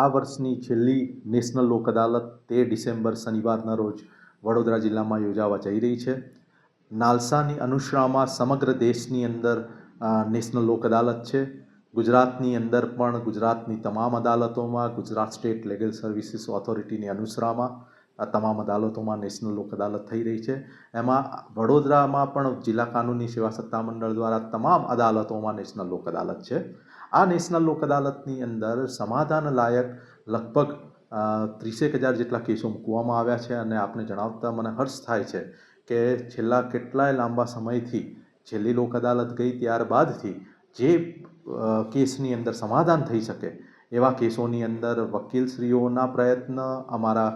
આ વર્ષની છેલ્લી નેશનલ લોક અદાલત તેર ડિસેમ્બર શનિવારના રોજ વડોદરા જિલ્લામાં યોજાવા જઈ રહી છે. નાલસાની અનુશ્રામાં સમગ્ર દેશની અંદર નેશનલ લોક અદાલત છે. ગુજરાતની અંદર પણ ગુજરાતની તમામ અદાલતોમાં, ગુજરાત સ્ટેટ લીગલ સર્વિસીસ ઓથોરિટીની અનુસરામાં આ તમામ અદાલતોમાં નેશનલ લોક અદાલત થઈ રહી છે. એમાં વડોદરામાં પણ જિલ્લા કાનૂની સેવા સત્તામંડળ દ્વારા તમામ અદાલતોમાં નેશનલ લોક અદાલત છે. આ નેશનલ લોક અદાલતની અંદર સમાધાન લાયક લગભગ ત્રીસેક હજાર જેટલા કેસો મૂકવામાં આવ્યા છે અને આપને જણાવતા મને હર્ષ થાય છે કે છેલ્લા કેટલાય લાંબા સમયથી છેલ્લી લોક અદાલત ગઈ ત્યારબાદથી જે કેસની અંદર સમાધાન થઈ શકે એવા કેસોની અંદર વકીલશ્રીઓના પ્રયત્ન, અમારા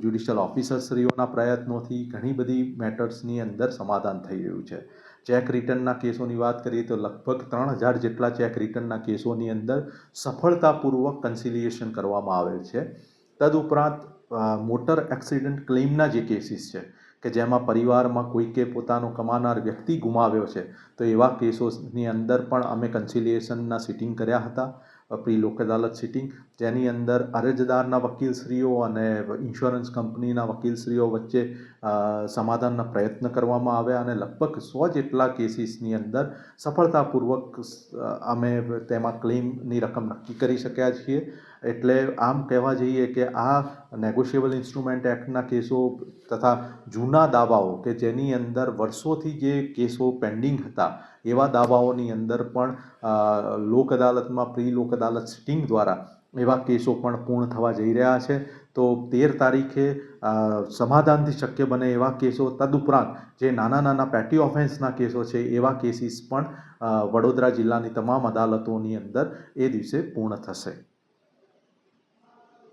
જ્યુડિશિયલ ઓફિસરશ્રીઓના પ્રયત્નોથી ઘણી બધી મેટર્સની અંદર સમાધાન થઈ રહ્યું છે. ચેક રિટર્નના કેસોની વાત કરીએ તો લગભગ ત્રણ હજાર જેટલા ચેક રિટર્નના કેસોની અંદર સફળતાપૂર્વક કન્સિલિએશન કરવામાં આવેલ છે. તદુપરાંત મોટર એક્સિડન્ટ ક્લેમના જે કેસીસ છે, કે જેમાં પરિવારમાં કોઈકે પોતાનો કમાનાર વ્યક્તિ ગુમાવ્યો છે, તો એવા કેસોની અંદર પણ અમે કન્સિલિએશનના સિટિંગ કર્યા હતા. પ્રી લોક અદાલત સિટિંગ જેની અંદર અરજદારના વકીલશ્રીઓ અને ઇન્સ્યોરન્સ કંપનીના વકીલશ્રીઓ વચ્ચે સમાધાનના પ્રયત્ન કરવામાં આવ્યા અને લગભગ સો જેટલા કેસીસની અંદર સફળતાપૂર્વક અમે તેમાં ક્લેમની રકમ નક્કી કરી શક્યા છીએ. એટલે આમ કહેવા જઈએ કે આ નેગોશિયેબલ ઇન્સ્ટ્રુમેન્ટ એક્ટના કેસો તથા જૂના દાવાઓ કે જેની અંદર વર્ષોથી જે કેસો પેન્ડિંગ હતા, એવા દાવાઓની અંદર પણ લોક અદાલતમાં, પ્રી લોક અદાલત સિટિંગ દ્વારા એવા કેસો પણ પૂર્ણ થવા જઈ રહ્યા છે. તો તેર તારીખે સમાધાનથી શક્ય બને એવા કેસો, તદુપરાંત જે નાના નાના પેટી ઓફેન્સના કેસો છે, એવા કેસીસ પણ વડોદરા જિલ્લાની તમામ અદાલતોની અંદર એ દિવસે પૂર્ણ થશે.